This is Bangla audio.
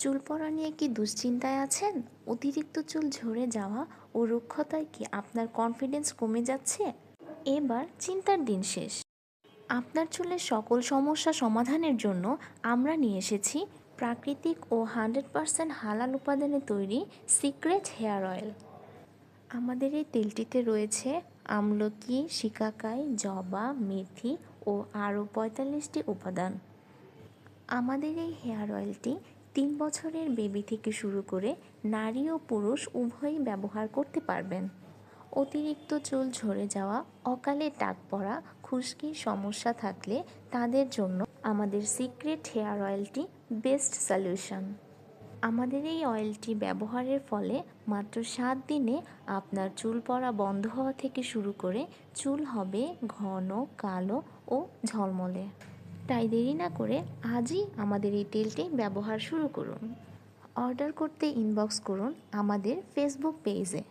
চুল পড়া নিয়ে কি দুশ্চিন্তায় আছেন? অতিরিক্ত চুল ঝরে যাওয়া ও রুক্ষতায় কি আপনার কনফিডেন্স কমে যাচ্ছে? এবার চিন্তার দিন শেষ। আপনার চুলের সকল সমস্যা সমাধানের জন্য আমরা নিয়ে এসেছি প্রাকৃতিক ও হান্ড্রেড পারসেন্ট হালাল উপাদানে তৈরি সিক্রেট হেয়ার অয়েল। আমাদের এই তেলটিতে রয়েছে আমলকি, শিকাকাই, জবা, মেথি ও আরও পঁয়তাল্লিশটি উপাদান। আমাদের এই হেয়ার অয়েলটি তিন বছরের বেবি থেকে শুরু করে নারী ও পুরুষ উভয়ই ব্যবহার করতে পারবেন। অতিরিক্ত চুল ঝরে যাওয়া, অকালে টাক পড়া, খুশকির সমস্যা থাকলে তাদের জন্য আমাদের সিক্রেট হেয়ার অয়েলটি বেস্ট সলিউশন। আমাদের এই অয়েলটি ব্যবহারের ফলে মাত্র সাত দিনে আপনার চুল পড়া বন্ধ হওয়া থেকে শুরু করে চুল হবে ঘন, কালো ও ঝলমলে। তাই দেরি না করে আজই আমাদের এই তেলটি ব্যবহার শুরু করুন। অর্ডার করতে ইনবক্স করুন আমাদের ফেসবুক পেজে